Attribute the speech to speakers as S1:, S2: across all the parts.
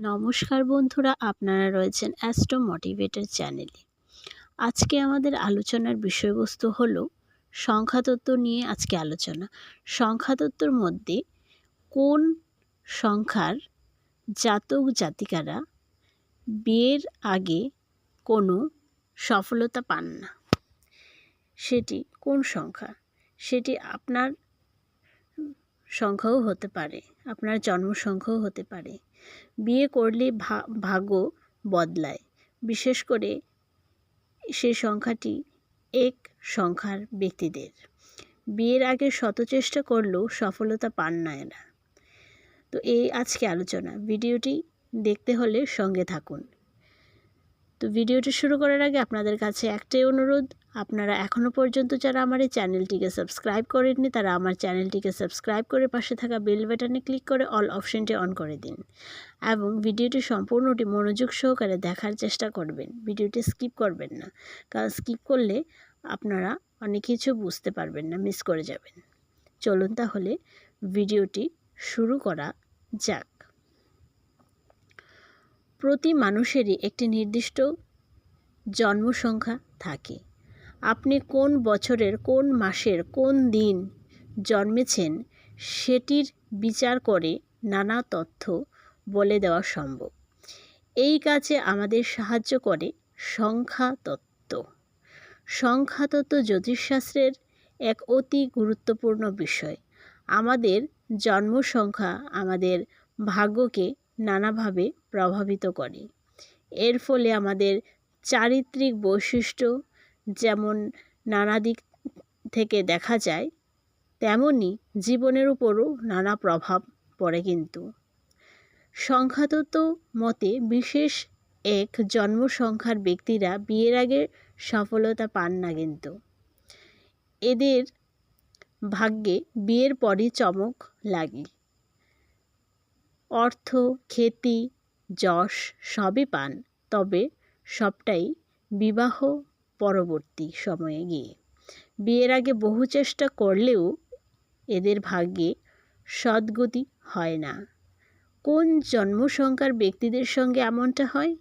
S1: নমস্কার বন্ধুরা, আপনারা রয়েছেন অ্যাস্ট্রো মোটিভেটর চ্যানেলে আজকে আমাদের আলোচনার বিষয়বস্তু হলো সংখ্যাতত্ত্ব নিয়ে আজকে আলোচনা। সংখ্যাতত্ত্বর মধ্যে কোন সংখ্যার জাতক জাতিকারা বিয়ের আগে কোনো সফলতা পান না? সেটি কোন সংখ্যা? সেটি আপনার সংখ্যাও হতে পারে, আপনার জন্ম সংখ্যাও হতে পারে। বিয়ে করলে ভাগ্য বদলায়। বিশেষ করে সে সংখ্যাটি এক সংখ্যার ব্যক্তিদের। বিয়ের আগে শত চেষ্টা করলেও সফলতা পান না এরা। তো এই আজকে আলোচনা। ভিডিওটি দেখতে হলে সঙ্গে থাকুন। তো ভিডিওটি শুরু করার আগে আপনাদের কাছে একটাই অনুরোধ, আপনারা এখনও পর্যন্ত যারা আমার এই চ্যানেলটিকে সাবস্ক্রাইব করেননি, তারা আমার চ্যানেলটিকে সাবস্ক্রাইব করে পাশে থাকা বেল বাটনে ক্লিক করে অল অপশনটি অন করে দিন এবং ভিডিওটি সম্পূর্ণটি মনোযোগ সহকারে দেখার চেষ্টা করবেন। ভিডিওটি স্কিপ করবেন না, কারণ স্কিপ করলে আপনারা অনেক কিছু বুঝতে পারবেন না, মিস করে যাবেন। চলুন তাহলে ভিডিওটি শুরু করা যাক। প্রতি মানুষেরই একটি নির্দিষ্ট জন্ম সংখ্যা থাকে। আপনি কোন বছরের, কোন মাসের, কোন দিন জন্মেছেন সেটির বিচার করে নানা তথ্য বলে দেওয়া সম্ভব। এই কাজে আমাদের সাহায্য করে সংখ্যাতত্ত্ব। সংখ্যাতত্ত্ব জ্যোতিষশাস্ত্রের এক অতি গুরুত্বপূর্ণ বিষয়। আমাদের জন্ম সংখ্যা আমাদের ভাগ্যকে নানাভাবে প্রভাবিত করে। এর ফলে আমাদের চারিত্রিক বৈশিষ্ট্য যেমন নানা দিক থেকে দেখা যায় তেমনই জীবনের উপরও নানা প্রভাব পড়ে কিন্তু। সংখ্যাতত্ত্ব মতে বিশেষ এক জন্ম সংখ্যার ব্যক্তিরা বিয়ের আগে সফলতা পান না কিন্তু। এদের ভাগ্যে বিয়ের পরই চমক লাগে। অর্থ, খ্যাতি, যশ সবই পান। তবে সবটাই বিবাহ পরবর্তী সময়ে গিয়ে। বিয়ের আগে বহু চেষ্টা করলেও এদের ভাগ্যে সদ্গতি হয় না। কোন জন্মসংখ্যার ব্যক্তিদের সঙ্গে এমনটা হয়?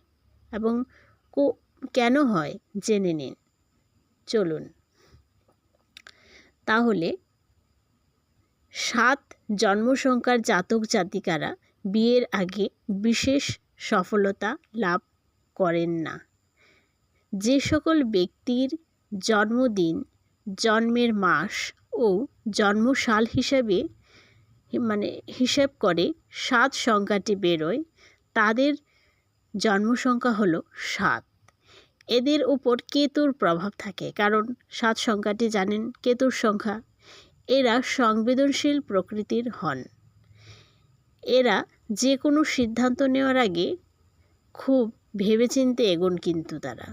S1: এবং কেন হয়? জেনে নিন। চলুন। তাহলে সাত জন্মসংখ্যার জাতক জাতিকারা বিয়ের আগে বিশেষ সফলতা লাভ করেন না। যে সকল ব্যক্তির জন্মদিন, জন্মের মাস ও জন্মসাল হিসাবে মানে হিসেব করে সাত সংখ্যাটি বেরোয়, তাদের জন্মসংখ্যা হলো সাত। এদের উপর কেতুর প্রভাব থাকে, কারণ সাত সংখ্যাটি জানেন কেতুর সংখ্যা। এরা সংবেদনশীল প্রকৃতির হন। এরা যে কোনো সিদ্ধান্ত নেওয়ার আগে খুব ভেবেচিন্তে এগোন কিন্তু তারা।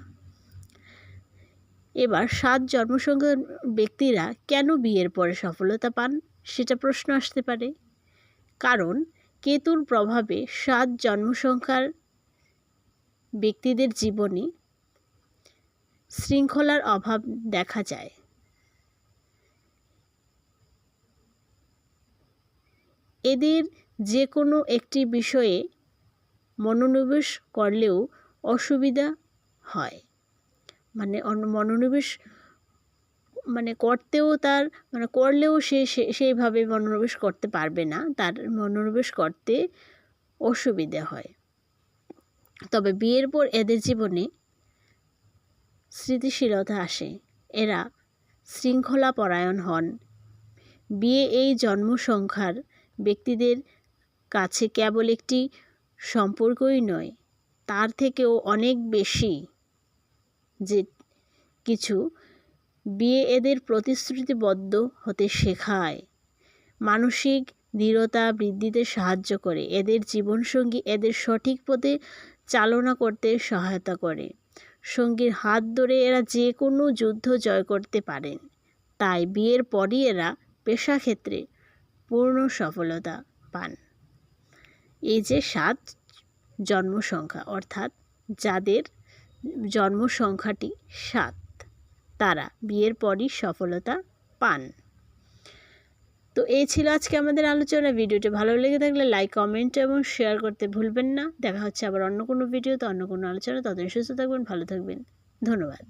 S1: এবার সাত জন্মসংখ্যার ব্যক্তিরা কেন বিয়ের পরে সফলতা পান সেটা প্রশ্ন আসতে পারে। কারণ কেতুর প্রভাবে সাত জন্মসংখ্যার ব্যক্তিদের জীবনে শৃঙ্খলার অভাব দেখা যায়। এদের যে কোনো একটি বিষয়ে মনোনিবেশ করলেও অসুবিধা হয়। মানে মনোনিবেশ মানে করতেও তার মানে করলেও সে সেইভাবে মনোনিবেশ করতে পারবে না। তার মনোনিবেশ করতে অসুবিধে হয়। তবে বিয়ের পর এদের জীবনে স্মৃতিশীলতা আসে। এরা শৃঙ্খলা পরায়ণ হন। বিয়ে এই জন্ম সংখ্যার ব্যক্তিদের কাছে কেবল একটি সম্পর্কই নয়, তার থেকেও অনেক বেশি যে কিছু বিয়ে এদের প্রতিশ্রুতিবদ্ধ হতে শেখায়। মানসিক দৃঢ়তা বৃদ্ধিতে সাহায্য করে, এদের জীবনসঙ্গী এদের সঠিক পথে চালনা করতে সহায়তা করে। সঙ্গীর হাত ধরে এরা যে কোনো যুদ্ধ জয় করতে পারেন, তাই বিয়ের পরই এরা পেশাক্ষেত্রে পূর্ণ সফলতা পান। এই যে সাত জন্ম সংখ্যা অর্থাৎ যাদের জন্ম সংখ্যাটি সাত, তারা বিয়ের পরই সফলতা পান। তো এই ছিল আজকে আমাদের আলোচনা। ভিডিওটি ভালো লেগে থাকলে লাইক কমেন্ট এবং শেয়ার করতে ভুলবেন না। দেখা হচ্ছে আবার অন্য কোনো ভিডিওতে অন্য কোনো আলোচনা। ততদিন সুস্থ থাকবেন, ভালো থাকবেন। ধন্যবাদ।